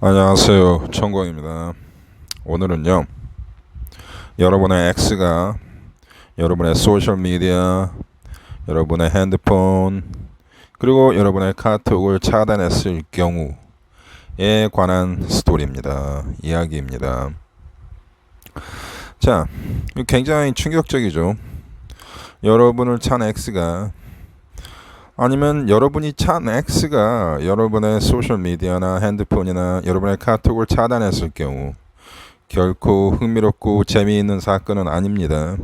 안녕하세요. 천광입니다. 오늘은요. 여러분의 X가 여러분의 소셜 미디어, 여러분의 핸드폰, 그리고 여러분의 카톡을 차단했을 경우에 관한 스토리입니다. 이야기입니다. 자, 굉장히 충격적이죠. 여러분을 찬 X가 아니면 여러분이 찬 X가 여러분의 소셜 미디어나 핸드폰이나 여러분의 카톡을 차단했을 경우 결코 흥미롭고 재미있는 사건은 아닙니다.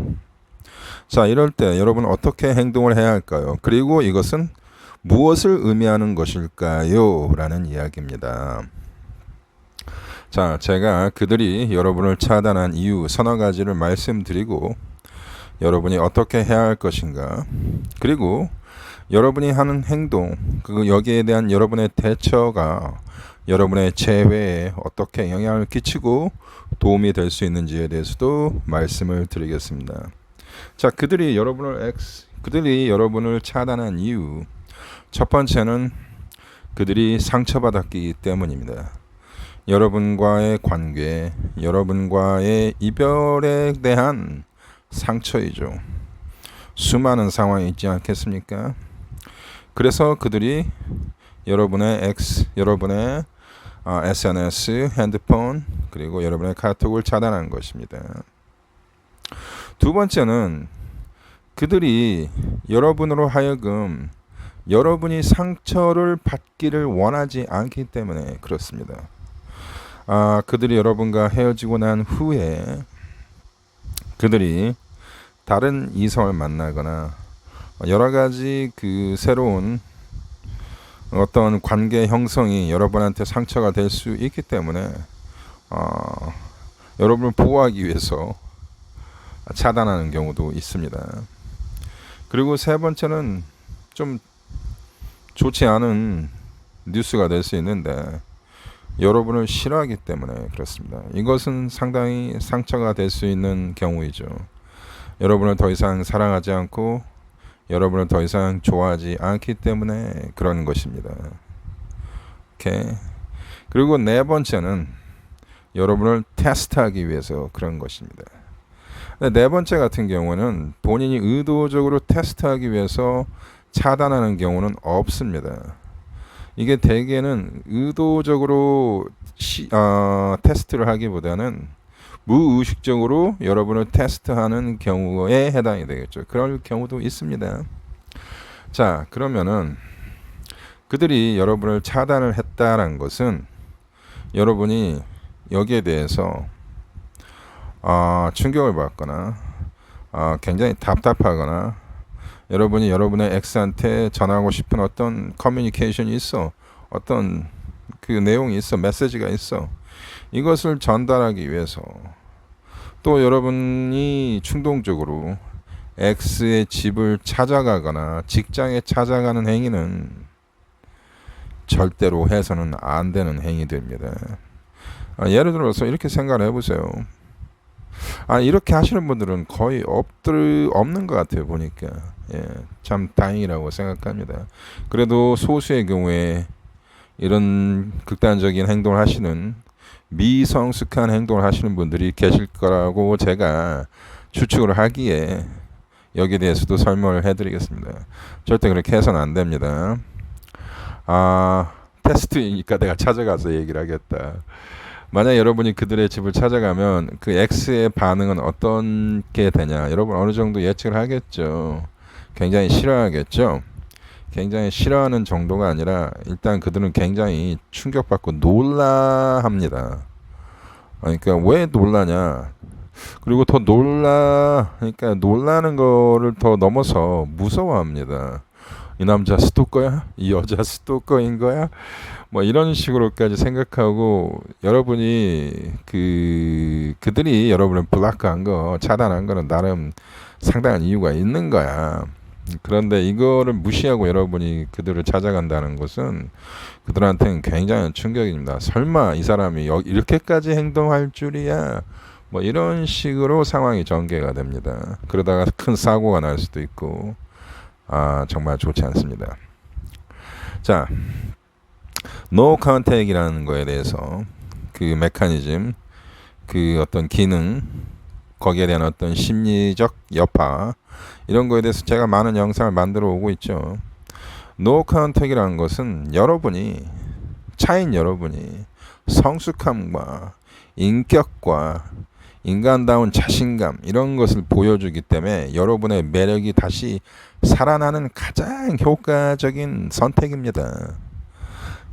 자, 이럴 때 여러분 어떻게 행동을 해야 할까요? 그리고 이것은 무엇을 의미하는 것일까요? 라는 이야기입니다. 자, 제가 그들이 여러분을 차단한 이유 서너 가지를 말씀드리고 여러분이 어떻게 해야 할 것인가 그리고 여러분이 하는 행동, 그 여기에 대한 여러분의 대처가 여러분의 재회에 어떻게 영향을 끼치고 도움이 될 수 있는지에 대해서도 말씀을 드리겠습니다. 자, 그들이 여러분을 X, 그들이 여러분을 차단한 이유 첫 번째는 그들이 상처받았기 때문입니다. 여러분과의 관계, 여러분과의 이별에 대한 상처이죠. 수많은 상황이 있지 않겠습니까? 그래서 그들이 여러분의 X, 여러분의 어, SNS, 핸드폰, 그리고 여러분의 카톡을 차단한 것입니다. 두 번째는 그들이 여러분으로 하여금 여러분이 상처를 받기를 원하지 않기 때문에 그렇습니다. 아, 그들이 여러분과 헤어지고 난 후에 그들이 다른 이성을 만나거나 여러 가지 그 새로운 어떤 관계 형성이 여러분한테 상처가 될 수 있기 때문에 어, 여러분을 보호하기 위해서 차단하는 경우도 있습니다. 그리고 세 번째는 좀 좋지 않은 뉴스가 될 수 있는데 여러분을 싫어하기 때문에 그렇습니다. 이것은 상당히 상처가 될 수 있는 경우이죠. 여러분을 더 이상 사랑하지 않고 여러분을 더 이상 좋아하지 않기 때문에 그런 것입니다. 오케이. 그리고 네 번째는 여러분을 테스트하기 위해서 그런 것입니다. 네 번째 같은 경우는 본인이 의도적으로 테스트하기 위해서 차단하는 경우는 없습니다. 이게 대개는 의도적으로 시, 어, 테스트를 하기보다는 무의식적으로 여러분을 테스트하는 경우에 해당이 되겠죠. 그럴 경우도 있습니다. 자, 그러면은 그들이 여러분을 차단을 했다는 것은 여러분이 여기에 대해서 어, 충격을 받거나 어, 굉장히 답답하거나 여러분이 여러분의 X한테 전하고 싶은 어떤 커뮤니케이션이 있어 어떤 그 내용이 있어 메시지가 있어 이것을 전달하기 위해서 또 여러분이 충동적으로 X의 집을 찾아가거나 직장에 찾아가는 행위는 절대로 해서는 안 되는 행위들입니다. 아, 예를 들어서 이렇게 생각을 해보세요. 아 이렇게 하시는 분들은 거의 없들 없는 것 같아요 보니까 예, 참 다행이라고 생각합니다. 그래도 소수의 경우에 이런 극단적인 행동을 하시는 미성숙한 행동을 하시는 분들이 계실 거라고 제가 추측을 하기에 여기에 대해서도 설명을 해드리겠습니다. 절대 그렇게 해서는 안 됩니다. 아 테스트이니까 내가 찾아가서 얘기를 하겠다. 만약 여러분이 그들의 집을 찾아가면 그 X의 반응은 어떤 게 되냐 여러분 어느 정도 예측을 하겠죠. 굉장히 싫어하겠죠. 굉장히 싫어하는 정도가 아니라 일단 그들은 굉장히 충격받고 놀라합니다. 그러니까 왜 놀라냐? 그리고 더 놀라, 그러니까 놀라는 거를 더 넘어서 무서워합니다. 이 남자 스토커야? 이 여자 스토커인 거야? 뭐 이런 식으로까지 생각하고 여러분이 그 그들이 여러분을 블락한 거 차단한 거는 나름 상당한 이유가 있는 거야. 그런데 이거를 무시하고 여러분이 그들을 찾아간다는 것은 그들한테는 굉장한 충격입니다. 설마 이 사람이 이렇게까지 행동할 줄이야? 뭐 이런 식으로 상황이 전개가 됩니다. 그러다가 큰 사고가 날 수도 있고, 아, 정말 좋지 않습니다. 자, 노 컨택이라는 거에 대해서 그 메커니즘, 그 어떤 기능, 거기에 대한 어떤 심리적 여파 이런 거에 대해서 제가 많은 영상을 만들어 오고 있죠. 노 컨택이라는 것은 여러분이 차인 여러분이 성숙함과 인격과 인간다운 자신감 이런 것을 보여주기 때문에 여러분의 매력이 다시 살아나는 가장 효과적인 선택입니다.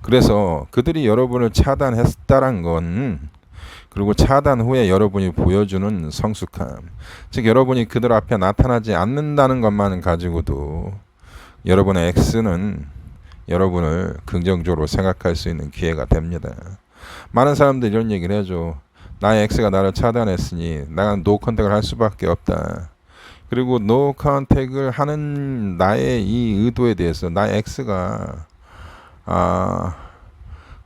그래서 그들이 여러분을 차단했다란 건 그리고 차단 후에 여러분이 보여주는 성숙함 즉 여러분이 그들 앞에 나타나지 않는다는 것만 가지고도 여러분의 X는 여러분을 긍정적으로 생각할 수 있는 기회가 됩니다. 많은 사람들이 이런 얘기를 해줘. 나의 X가 나를 차단했으니 나는 노 컨택을 할 수밖에 없다. 그리고 노 컨택을 하는 나의 이 의도에 대해서 나의 X가 아,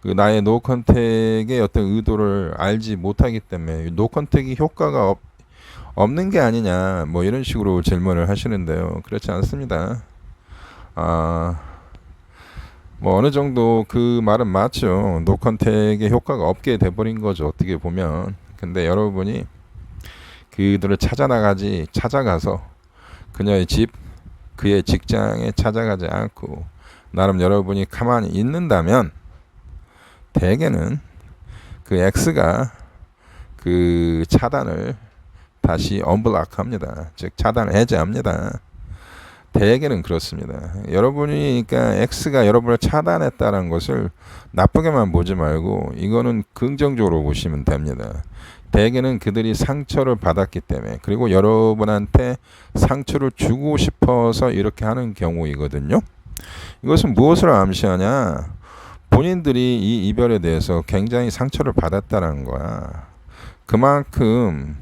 그 나의 노 컨택의 어떤 의도를 알지 못하기 때문에 노 컨택이 효과가 없, 없는 게 아니냐 뭐 이런 식으로 질문을 하시는데요. 그렇지 않습니다. 아, 뭐 어느 정도 그 말은 맞죠. 노 컨택의 효과가 없게 돼버린 거죠. 어떻게 보면. 근데 여러분이 그들을 찾아 나가지 찾아가서 그녀의 집, 그의 직장에 찾아가지 않고 나름 여러분이 가만히 있는다면 대개는 그 X가 그 차단을 다시 언블락합니다. 즉 차단을 해제합니다. 대개는 그렇습니다. 여러분이 그러니까 X가 여러분을 차단했다는 것을 나쁘게만 보지 말고 이거는 긍정적으로 보시면 됩니다. 대개는 그들이 상처를 받았기 때문에 그리고 여러분한테 상처를 주고 싶어서 이렇게 하는 경우이거든요. 이것은 무엇을 암시하냐? 본인들이 이 이별에 대해서 굉장히 상처를 받았다는 거야. 그만큼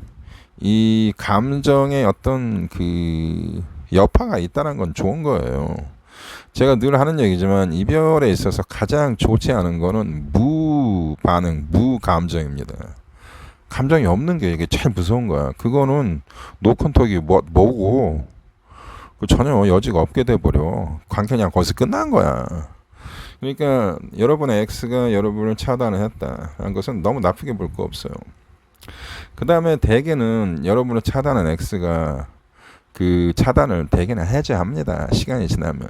이 감정의 어떤 그 여파가 있다는 건 좋은 거예요. 제가 늘 하는 얘기지만 이별에 있어서 가장 좋지 않은 거는 무반응, 무감정입니다. 감정이 없는 게 이게 제일 무서운 거야. 그거는 노컨톡이 뭐, 뭐고 그 전혀 여지가 없게 돼버려. 관계 그냥 거기서 끝난 거야. 그러니까 여러분의 X가 여러분을 차단을 했다는 것은 너무 나쁘게 볼 거 없어요. 그 다음에 대개는 여러분을 차단한 X가 그 차단을 대개는 해제합니다. 시간이 지나면.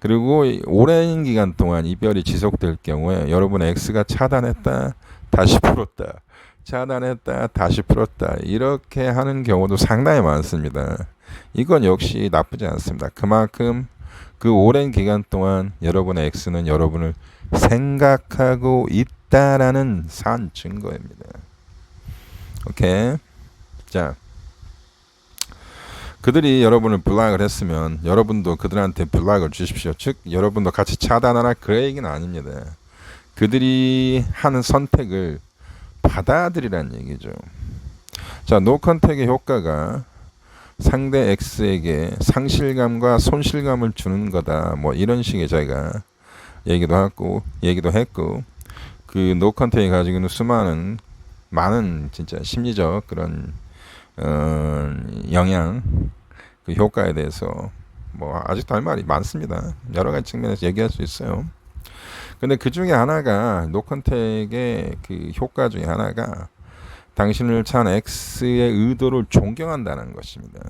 그리고 오랜 기간 동안 이별이 지속될 경우에 여러분의 X가 차단했다, 다시 풀었다. 차단했다, 다시 풀었다. 이렇게 하는 경우도 상당히 많습니다. 이건 역시 나쁘지 않습니다. 그만큼 그 오랜 기간 동안 여러분의 X는 여러분을 생각하고 있다라는 산 증거입니다. 오케이. 자. 그들이 여러분을 블락을 했으면 여러분도 그들한테 블락을 주십시오. 즉 여러분도 같이 차단하라 그 얘기는 아닙니다. 그들이 하는 선택을 받아들이라는 얘기죠. 자, 노컨택의 효과가 상대 X에게 상실감과 손실감을 주는 거다. 뭐 이런 식의 저희가 얘기도 하고 얘기도 했고 그 노컨택이 가지고 있는 수많은 많은 진짜 심리적 그런 어, 영향, 그 효과에 대해서 뭐 아직도 할 말이 많습니다. 여러 가지 측면에서 얘기할 수 있어요. 근데 그 중에 하나가 노컨택의 그 효과 중에 하나가 당신을 찬 X의 의도를 존경한다는 것입니다.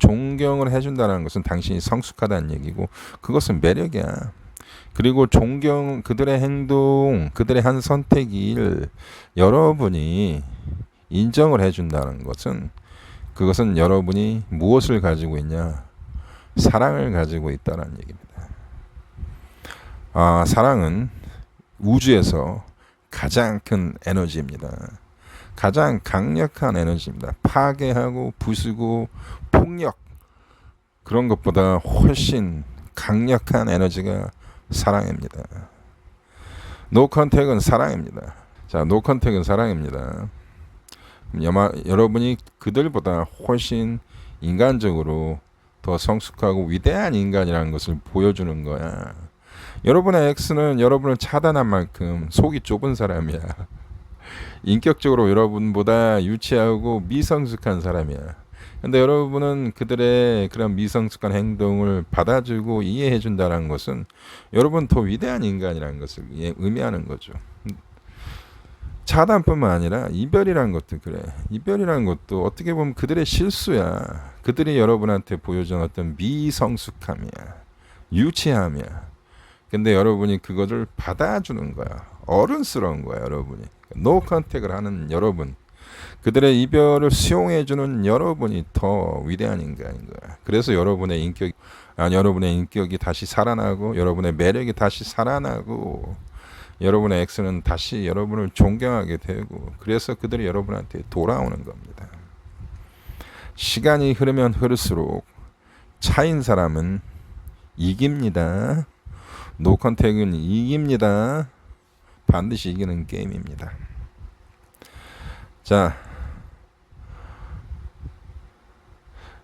존경을 해준다는 것은 당신이 성숙하다는 얘기고 그것은 매력이야. 그리고 존경 그들의 행동 그들의 한 선택을 여러분이 인정을 해준다는 것은 그것은 여러분이 무엇을 가지고 있냐? 사랑을 가지고 있다는 얘기입니다. 아, 사랑은 우주에서 가장 큰 에너지입니다. 가장 강력한 에너지입니다. 파괴하고 부수고 폭력 그런 것보다 훨씬 강력한 에너지가 사랑입니다. 노컨택은 사랑입니다. 자, 노컨택은 사랑입니다. 여마, 여러분이 그들보다 훨씬 인간적으로 더 성숙하고 위대한 인간이라는 것을 보여주는 거야. 여러분의 X는 여러분을 차단한 만큼 속이 좁은 사람이야. 인격적으로 여러분보다 유치하고 미성숙한 사람이야. 근데 여러분은 그들의 그런 미성숙한 행동을 받아주고 이해해 준다는 것은 여러분 더 위대한 인간이라는 것을 예- 의미하는 거죠. 차단뿐만 아니라 이별이라는 것도 그래. 이별이라는 것도 어떻게 보면 그들의 실수야. 그들이 여러분한테 보여준 어떤 미성숙함이야. 유치함이야. 근데 여러분이 그것을 받아주는 거야. 어른스러운 거야, 여러분이. 노 컨택을 하는 여러분. 그들의 이별을 수용해주는 여러분이 더 위대한 인간인 거야. 그래서 여러분의 인격, 아니, 여러분의 인격이 다시 살아나고, 여러분의 매력이 다시 살아나고, 여러분의 엑스는 다시 여러분을 존경하게 되고, 그래서 그들이 여러분한테 돌아오는 겁니다. 시간이 흐르면 흐를수록 차인 사람은 이깁니다. 노컨택은 이깁니다. 반드시 이기는 게임입니다. 자,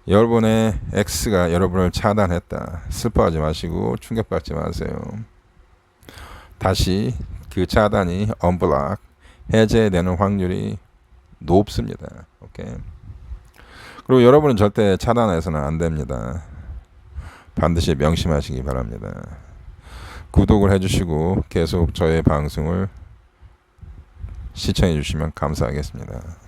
여러분의 X가 여러분을 차단했다. 슬퍼하지 마시고 충격받지 마세요. 다시 그 차단이 언블락 해제되는 확률이 높습니다. 오케이. 그리고 여러분은 절대 차단해서는 안 됩니다. 반드시 명심하시기 바랍니다. 구독을 해주시고 계속 저의 방송을 시청해 주시면 감사하겠습니다.